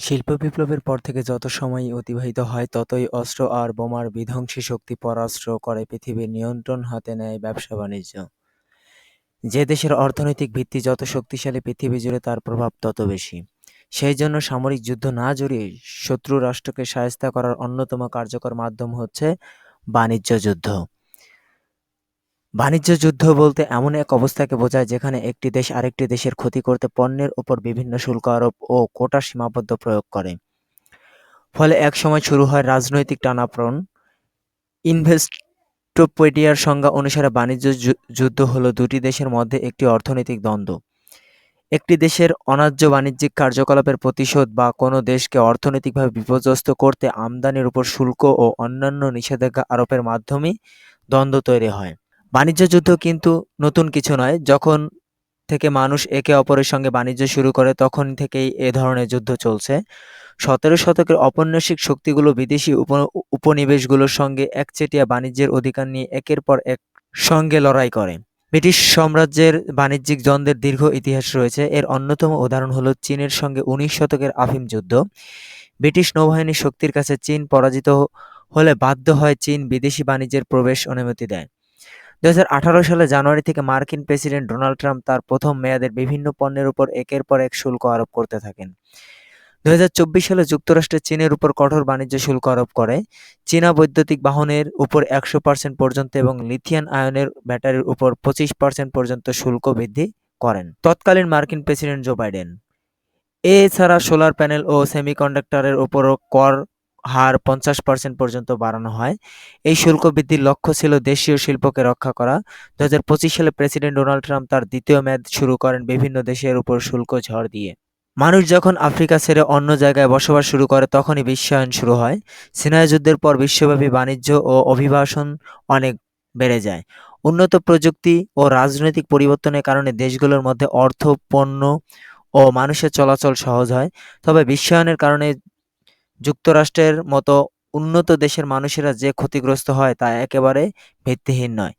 শিল্প বিপ্লবের পর থেকে যত সময় অতিবাহিত হয়, ততই অস্ত্র আর বোমার বিধ্বংসী শক্তি পরাস্ত্র করে পৃথিবীর নিয়ন্ত্রণ হাতে নেয় ব্যবসা-বাণিজ্য। যে দেশের অর্থনৈতিক ভিত্তি যত শক্তিশালী পৃথিবী জুড়ে তার প্রভাব তত বেশি। সেই জন্য সামরিক যুদ্ধ না জড়িয়ে শত্রু রাষ্ট্রকে শায়েস্তা করার অন্যতম কার্যকর মাধ্যম হচ্ছে বাণিজ্য যুদ্ধ। বাণিজ্য যুদ্ধ বলতে এমন এক অবস্থাকে বোঝায় যেখানে একটি দেশ আরেকটি দেশের ক্ষতি করতে পণ্যের ওপর বিভিন্ন শুল্ক আরোপ ও কোটা সীমাবদ্ধ প্রয়োগ করে। ফলে একসময় শুরু হয় রাজনৈতিক টানাপোড়েন। ইনভেস্টোপেডিয়ার সংজ্ঞা অনুসারে বাণিজ্য যুদ্ধ হল দুটি দেশের মধ্যে একটি অর্থনৈতিক দ্বন্দ্ব। একটি দেশের অন্যায্য বাণিজ্যিক কার্যকলাপের প্রতিশোধ বা কোনো দেশকে অর্থনৈতিকভাবে বিপর্যস্ত করতে আমদানির উপর শুল্ক ও অন্যান্য নিষেধাজ্ঞা আরোপের মাধ্যমে দ্বন্দ্ব তৈরি হয়। বাণিজ্য যুদ্ধ কিন্তু নতুন কিছু নয়। যখন থেকে মানুষ একে অপরের সঙ্গে বাণিজ্য শুরু করে, তখন থেকেই এ ধরনের যুদ্ধ চলছে। সতেরো শতকের ঔপনিবেশিক শক্তিগুলো বিদেশি উপনিবেশগুলোর সঙ্গে একচেটিয়া বাণিজ্যের অধিকার নিয়ে একের পর এক সঙ্গে লড়াই করে। ব্রিটিশ সাম্রাজ্যের বাণিজ্যিক দ্বন্দ্বের দীর্ঘ ইতিহাস রয়েছে। এর অন্যতম উদাহরণ হলো চীনের সঙ্গে উনিশ শতকের আফিম যুদ্ধ। ব্রিটিশ নৌবাহিনীর শক্তির কাছে চীন পরাজিত হলে বাধ্য হয় চীন বিদেশি বাণিজ্যের প্রবেশ অনুমতি দেয়। দু হাজার আঠারো সালে জানুয়ারি থেকে মার্কিন প্রেসিডেন্ট ডোনাল্ড ট্রাম্প তার প্রথম মেয়াদের বিভিন্ন পণ্যের উপর একের পর এক শুল্ক আরোপ করতে থাকেন। দুই সালে যুক্তরাষ্ট্র চীনের উপর কঠোর বাণিজ্য শুল্ক আরোপ করে। চীনা বৈদ্যুতিক বাহনের উপর একশো পার্সেন্ট পর্যন্ত এবং লিথিয়ান আয়নের ব্যাটারির উপর পঁচিশ পার্সেন্ট পর্যন্ত শুল্ক বৃদ্ধি করেন তৎকালীন মার্কিন প্রেসিডেন্ট জো বাইডেন। এছাড়া সোলার প্যানেল ও সেমিকন্ডাক্টরের উপরও কর হার পঞ্চাশ পার্সেন্ট পর্যন্ত বাড়ানো হয়। এই শুল্ক বৃদ্ধির লক্ষ্য ছিল দেশীয় শিল্পকে রক্ষা করা। দু হাজার পঁচিশ সালে প্রেসিডেন্ট ডোনাল্ড ট্রাম্প তার দ্বিতীয় মেয়াদ শুরু করেন বিভিন্ন দেশের উপর শুল্ক ঝড় দিয়ে। মানুষ যখন আফ্রিকা ছেড়ে অন্য জায়গায় বসবাস শুরু করে তখনই বিশ্বায়ন শুরু হয়। সিনাই যুদ্ধের পর বিশ্বব্যাপী বাণিজ্য ও অভিবাসন অনেক বেড়ে যায়। উন্নত প্রযুক্তি ও রাজনৈতিক পরিবর্তনের কারণে দেশগুলোর মধ্যে অর্থ, পণ্য ও মানুষের চলাচল সহজ হয়। তবে বিশ্বায়নের কারণে যুক্তরাষ্ট্রের মতো উন্নত দেশের মানুষেরা যে ক্ষতিগ্রস্ত হয় তা একেবারে ভিত্তিহীন নয়।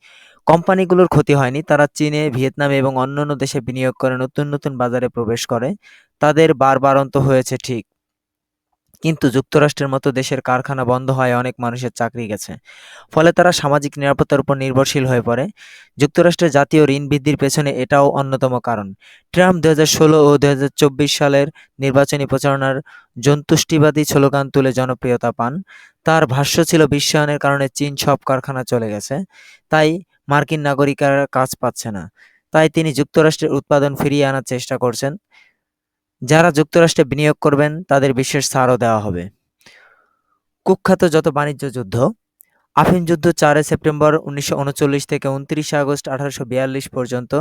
কোম্পানিগুলোর ক্ষতি হয়নি, তারা চীনে, ভিয়েতনামে এবং অন্যান্য দেশে বিনিয়োগ করে নতুন নতুন বাজারে প্রবেশ করে। তাদের বারবারন্ত হয়েছে ঠিক। কিন্তু যুক্তরাষ্ট্রের মতো দেশের কারখানা বন্ধ হওয়ায় অনেক মানুষের চাকরি গেছে। ফলে তারা সামাজিক নিরাপত্তার উপর নির্ভরশীল হয়ে পড়ে। যুক্তরাষ্ট্রের জাতীয় ঋণ বৃদ্ধির পেছনে এটাও অন্যতম কারণ। ট্রাম্প দু হাজার ষোলো ও দু হাজার চব্বিশ সালের নির্বাচনী প্রচারণার জন্তুষ্টিবাদী স্লোগান তুলে জনপ্রিয়তা পান। তার ভাষ্য ছিল বিশ্বায়নের কারণে চীন সব কারখানা চলে গেছে, তাই মার্কিন নাগরিকেরা কাজ পাচ্ছে না। তাই তিনি যুক্তরাষ্ট্রের উৎপাদন ফিরিয়ে আনার চেষ্টা করছেন। যারা যুক্তরাষ্ট্রে বিনিয়োগ করবেন, তাদের বিশেষ ছাড়ও দেওয়া হবে। কুখ্যাত যত বাণিজ্য যুদ্ধ, আফিম যুদ্ধ চারে সেপ্টেম্বর উনিশশো উনচল্লিশ থেকে উনত্রিশে আগস্ট আঠারোশো বিয়াল্লিশ পর্যন্ত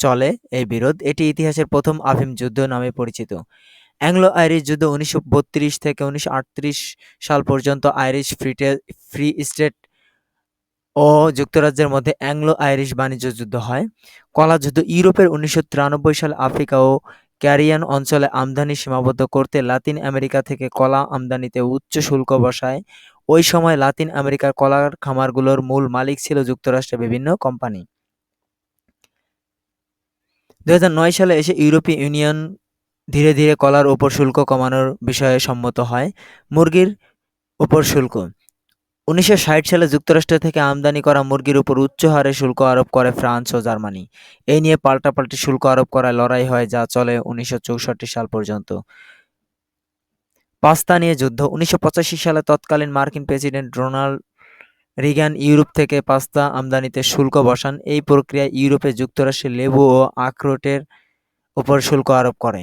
চলে এই বিরোধ। এটি ইতিহাসের প্রথম আফিম যুদ্ধ নামে পরিচিত। অ্যাংলো আইরিশ যুদ্ধ উনিশশো বত্রিশ থেকে উনিশশো আটত্রিশ সাল পর্যন্ত আইরিশ ফ্রিটে ফ্রি স্টেট ও যুক্তরাজ্যের মধ্যে অ্যাংলো আইরিশ বাণিজ্য যুদ্ধ হয়। কলা যুদ্ধ ইউরোপের উনিশশো সালে আফ্রিকা ও ক্যারিয়ান অঞ্চলে আমদানি সীমাবদ্ধ করতে লাতিন আমেরিকা থেকে কলা আমদানিতে উচ্চ শুল্ক বসায়। ওই সময় লাতিন আমেরিকার কলার খামারগুলোর মূল মালিক ছিল যুক্তরাষ্ট্রের বিভিন্ন কোম্পানি। দু নয় সালে এসে ইউরোপীয় ইউনিয়ন ধীরে ধীরে কলার ওপর শুল্ক কমানোর বিষয়ে সম্মত হয়। মুরগির ওপর শুল্ক। উনিশশো ষাট সালে যুক্তরাষ্ট্র থেকে আমদানি করা মুরগির উপর উচ্চ হারে শুল্ক আরোপ করে ফ্রান্স ও জার্মানি। এই নিয়ে পাল্টাপাল্টি শুল্ক আরোপ করায় লড়াই হয়, যা চলে উনিশশো চৌষট্টি সাল পর্যন্ত। পাস্তা নিয়ে যুদ্ধ। উনিশশো পঁচাশি সালে তৎকালীন মার্কিন প্রেসিডেন্ট রোনাল্ড রিগান ইউরোপ থেকে পাস্তা আমদানিতে শুল্ক বসান। এই প্রক্রিয়ায় ইউরোপে যুক্তরাষ্ট্রের লেবু ও আখরোটের উপর শুল্ক আরোপ করে।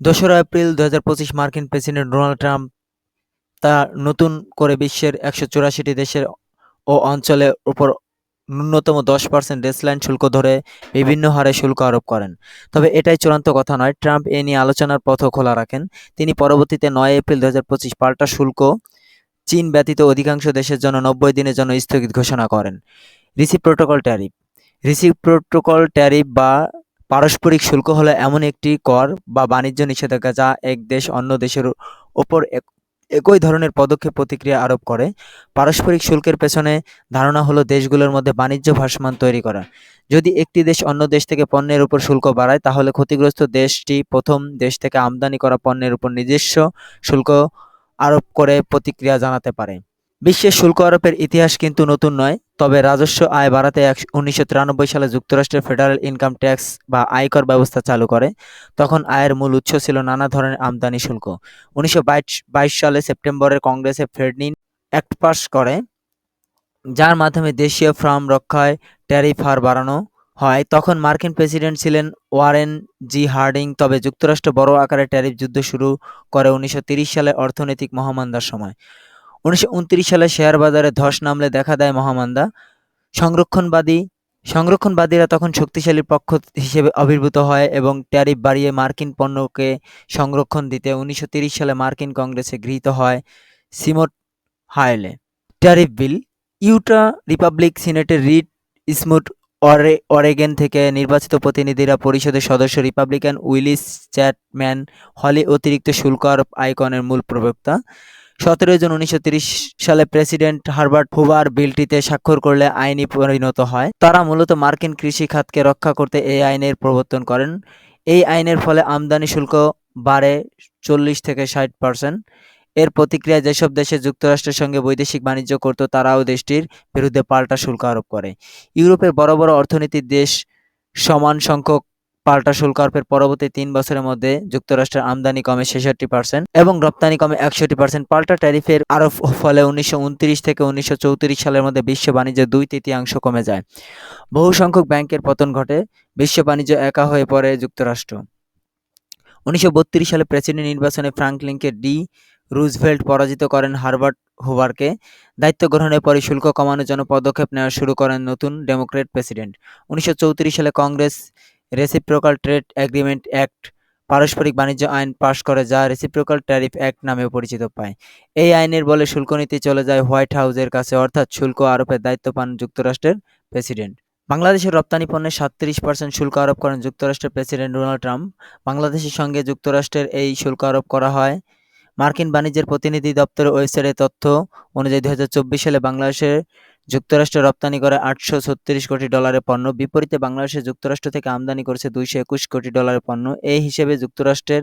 দোসরা এপ্রিল দু হাজার পঁচিশ মার্কিন প্রেসিডেন্ট ডোনাল্ড ট্রাম্প তা নতুন করে বিশ্বের একশো চুরাশিটি দেশের ও অঞ্চলের উপর ন্যূনতম দশ পার্সেন্ট বেসলাইন শুল্ক ধরে বিভিন্ন হারে শুল্ক আরোপ করেন। তবে এটাই চূড়ান্ত কথা নয়, ট্রাম্প এ নিয়ে আলোচনার পথও খোলা রাখেন। তিনি পরবর্তীতে নয় এপ্রিল দু হাজার পঁচিশ পাল্টা শুল্ক চীন ব্যতীত অধিকাংশ দেশের জন্য নব্বই দিনের জন্য স্থগিত ঘোষণা করেন। রিসিপ্রোটোকল ট্যারিফ। রিসিপ্রোটোকল ট্যারিফ বা পারস্পরিক শুল্ক হলো এমন একটি কর বা বাণিজ্য নিষেধাজ্ঞা যা এক দেশ অন্য দেশের ওপর একই ধরনের পদক্ষেপ প্রতিক্রিয়া আরোপ করে। পারস্পরিক শুল্কের পেছনে ধারণা হলো দেশগুলোর মধ্যে বাণিজ্য ভাসমান তৈরি করা। যদি একটি দেশ অন্য দেশ থেকে পণ্যের উপর শুল্ক বাড়ায়, তাহলে ক্ষতিগ্রস্ত দেশটি প্রথম দেশ থেকে আমদানি করা পণ্যের উপর নিজস্ব শুল্ক আরোপ করে প্রতিক্রিয়া জানাতে পারে। বিশ্বের শুল্ক আরোপের ইতিহাস কিন্তু নতুন নয়। তবে রাজস্ব আয় বাড়াতে উনিশশো সালে যুক্তরাষ্ট্রের ফেডারেল ইনকাম ট্যাক্স বা আয়কর ব্যবস্থা চালু করে। তখন আয়ের মূল উৎস ছিল নানা ধরনের আমদানি শুল্ক। উনিশশো সালে সেপ্টেম্বরের কংগ্রেসে ফেডনিন অ্যাক্ট পাস করে, যার মাধ্যমে দেশীয় ফার্ম রক্ষায় ট্যারিফ হার বাড়ানো হয়। তখন মার্কিন প্রেসিডেন্ট ছিলেন ওয়ারেন জি হার্ডিং। তবে যুক্তরাষ্ট্র বড় আকারে ট্যারিফ যুদ্ধ শুরু করে উনিশশো সালে অর্থনৈতিক মহামন্দার সময়। উনিশশো উনত্রিশ সালে শেয়ার বাজারে ধস নামলে দেখা দেয় মহামান্দা। সংরক্ষণবাদী সংরক্ষণবাদীরা তখন শক্তিশালী পক্ষ হিসেবে আবির্ভূত হয় এবং ট্যারিফ বাড়িয়ে মার্কিন পণ্যকে সংরক্ষণ দিতে উনিশশো সালে মার্কিন কংগ্রেসে গৃহীত হয় Smoot Hawley tariff bill, Utah republic সিনেটের রিড স্মুট অরে অরেগেন থেকে নির্বাচিত প্রতিনিধিরা পরিষদের সদস্য রিপাবলিকান উইলিস চ্যাটম্যান হলি অতিরিক্ত শুল্ক আরোপ আইকনের মূল প্রবক্তা। সতেরোই জুন উনিশশো তিরিশ সালে প্রেসিডেন্ট হারবার্ট হুবার বিলটিতে স্বাক্ষর করলে আইনি পরিণত হয়। তারা মূলত মার্কিন কৃষি খাতকে রক্ষা করতে এই আইনের প্রবর্তন করেন। এই আইনের ফলে আমদানি শুল্ক বাড়ে চল্লিশ থেকে ষাট পার্সেন্ট। এর প্রতিক্রিয়ায় যেসব দেশে যুক্তরাষ্ট্রের সঙ্গে বৈদেশিক বাণিজ্য করত, তারাও দেশটির বিরুদ্ধে পাল্টা শুল্ক আরোপ করে। ইউরোপের বড় বড় অর্থনীতির দেশ সমান সংখ্যক পাল্টা শুল্ক আরোপের পরবর্তী তিন বছরের মধ্যে যুক্তরাষ্ট্রের আমদানি কমে ছেষট্টি পার্সেন্ট এবং রপ্তানি কমে একষট্টি পার্সেন্ট পাল্টা ট্যারিফের আরোপ ফলে উনিশশো উনত্রিশ থেকে উনিশশো চৌত্রিশ সালের মধ্যে বিশ্ব বাণিজ্যের দুই তৃতীয়াংশ কমে যায়। বহু সংখ্যক ব্যাংকের পতন ঘটে, বিশ্ব বাণিজ্য একা হয়ে পড়ে যুক্তরাষ্ট্র। উনিশশো বত্রিশ সালে প্রেসিডেন্ট নির্বাচনে ফ্রাঙ্কলিনকে ডি রুজভেল্ট পরাজিত করেন হারবার্ট হুভারকে দায়িত্ব গ্রহণের পরে শুল্ক কমানোর জন্য পদক্ষেপ নেওয়া শুরু করেন নতুন ডেমোক্রেট প্রেসিডেন্ট। উনিশশো চৌত্রিশ সালে Congress reciprocal trade agreement act পারস্পরিক বাণিজ্য আইন পাশ করে যা রেসিপ্রোকাল ট্যারিফ অ্যাক্ট নামেও পরিচিত পায়। এই আইনের বলে শুল্ক নীতি চলে যায় হোয়াইট হাউসের কাছে, অর্থাৎ শুল্ক আরোপের দায়িত্ব পান যুক্তরাষ্ট্রের প্রেসিডেন্ট বাংলাদেশের রপ্তানি পণ্যের সাতত্রিশ পার্সেন্ট শুল্ক আরোপ করেন যুক্তরাষ্ট্রের প্রেসিডেন্ট ডোনাল্ড ট্রাম্প বাংলাদেশের সঙ্গে যুক্তরাষ্ট্রের এই শুল্ক আরোপ করা হয়। মার্কিন বাণিজ্যের প্রতিনিধি দপ্তরের ওয়েবসাইটের তথ্য অনুযায়ী দুই হাজার চব্বিশ সালে বাংলাদেশের যুক্তরাষ্ট্র রপ্তানি করে আটশো ছত্রিশ কোটি ডলারের পণ্য। বিপরীতে বাংলাদেশে যুক্তরাষ্ট্র থেকে আমদানি করেছে দুইশো একুশ কোটি ডলারের পণ্য। এই হিসেবে যুক্তরাষ্ট্রের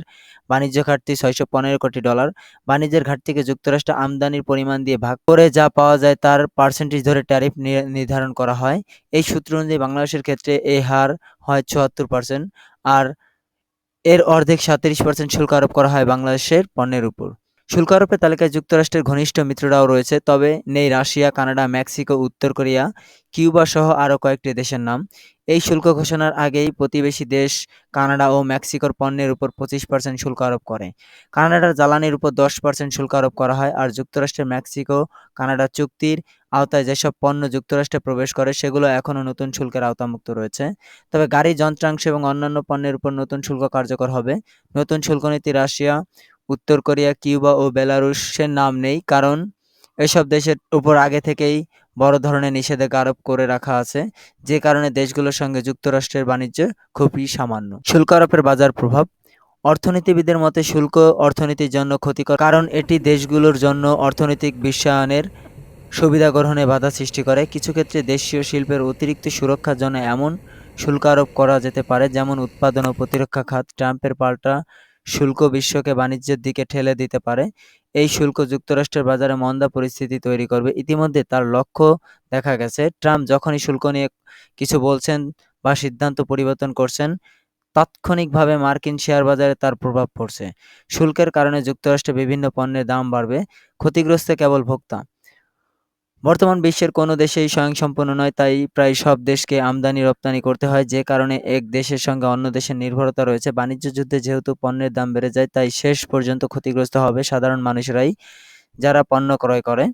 বাণিজ্য ঘাটতি ছয়শো পনেরো কোটি ডলার। বাণিজ্যের ঘাটতিকে যুক্তরাষ্ট্র আমদানির পরিমাণ দিয়ে ভাগ করে যা পাওয়া যায় তার পার্সেন্টেজ ধরে ট্যারিফ নির্ধারণ করা হয়। এই সূত্র অনুযায়ী বাংলাদেশের ক্ষেত্রে এই হার হয় চুয়াত্তর পার্সেন্ট আর এর অর্ধেক সাঁত্রিশ পার্সেন্ট শুল্ক আরোপ করা হয় বাংলাদেশের পণ্যের উপর। শুল্ক আরোপের তালিকায় যুক্তরাষ্ট্রের ঘনিষ্ঠ মিত্ররাও রয়েছে, তবে নেই রাশিয়া, কানাডা, মেক্সিকো, উত্তর কোরিয়া, কিউবা সহ আরও কয়েকটি দেশের নাম। এই শুল্ক ঘোষণার আগেই প্রতিবেশী দেশ কানাডা ও মেক্সিকোর পণ্যের উপর পঁচিশ পার্সেন্ট শুল্ক আরোপ করে। কানাডার জ্বালানির উপর দশ পার্সেন্ট শুল্ক আরোপ করা হয় আর যুক্তরাষ্ট্রের মেক্সিকো, কানাডা চুক্তির আওতায় যেসব পণ্য যুক্তরাষ্ট্রে প্রবেশ করে, সেগুলো এখনও নতুন শুল্কের আওতামুক্ত রয়েছে। তবে গাড়ি, যন্ত্রাংশ এবং অন্যান্য পণ্যের উপর নতুন শুল্ক কার্যকর হবে। নতুন শুল্ক নীতি রাশিয়া উত্তর কোরিয়া, কিউবা ও বেলারুশের নাম নেই, কারণ এসব দেশের উপর আগে থেকেই বড় ধরনের নিষেধাজ্ঞা আরোপ করে রাখা আছে, যে কারণে দেশগুলোর সঙ্গে যুক্তরাষ্ট্রের বাণিজ্য খুবই সামান্য। শুল্ক আরোপের বাজার প্রভাব। অর্থনীতিবিদের মতে শুল্ক অর্থনীতির জন্য ক্ষতিকর, কারণ এটি দেশগুলোর জন্য অর্থনৈতিক বিশ্বায়নের সুবিধা গ্রহণে বাধা সৃষ্টি করে। কিছু ক্ষেত্রে দেশীয় শিল্পের অতিরিক্ত সুরক্ষার জন্য এমন শুল্ক আরোপ করা যেতে পারে, যেমন উৎপাদন ও প্রতিরক্ষা খাত। ট্রাম্পের পাল্টা শুল্ক বিশ্বকে বাণিজ্যের দিকে ঠেলে দিতে পারে। এই শুল্ক যুক্তরাষ্ট্রের বাজারে মন্দা পরিস্থিতি তৈরি করবে। ইতিমধ্যে তার লক্ষ্য দেখা গেছে, ট্রাম্প যখনই শুল্ক নিয়ে কিছু বলছেন বা সিদ্ধান্ত পরিবর্তন করছেন, তাৎক্ষণিকভাবে মার্কিন শেয়ার বাজারে তার প্রভাব পড়ছে। শুল্কের কারণে যুক্তরাষ্ট্রে বিভিন্ন পণ্যের দাম বাড়বে, ক্ষতিগ্রস্ত কেবল ভোক্তা। বর্তমান বিশ্বের কোনো দেশেই স্বয়ংসম্পূর্ণ নয়, তাই প্রায় সব দেশকে আমদানি, রপ্তানি করতে হয়, যে কারণে এক দেশের সঙ্গে অন্য দেশের নির্ভরতা রয়েছে। বাণিজ্য যুদ্ধে যেহেতু পণ্যের দাম বেড়ে যায়, তাই শেষ পর্যন্ত ক্ষতিগ্রস্ত হবে সাধারণ মানুষেরাই যারা পণ্য ক্রয় করে।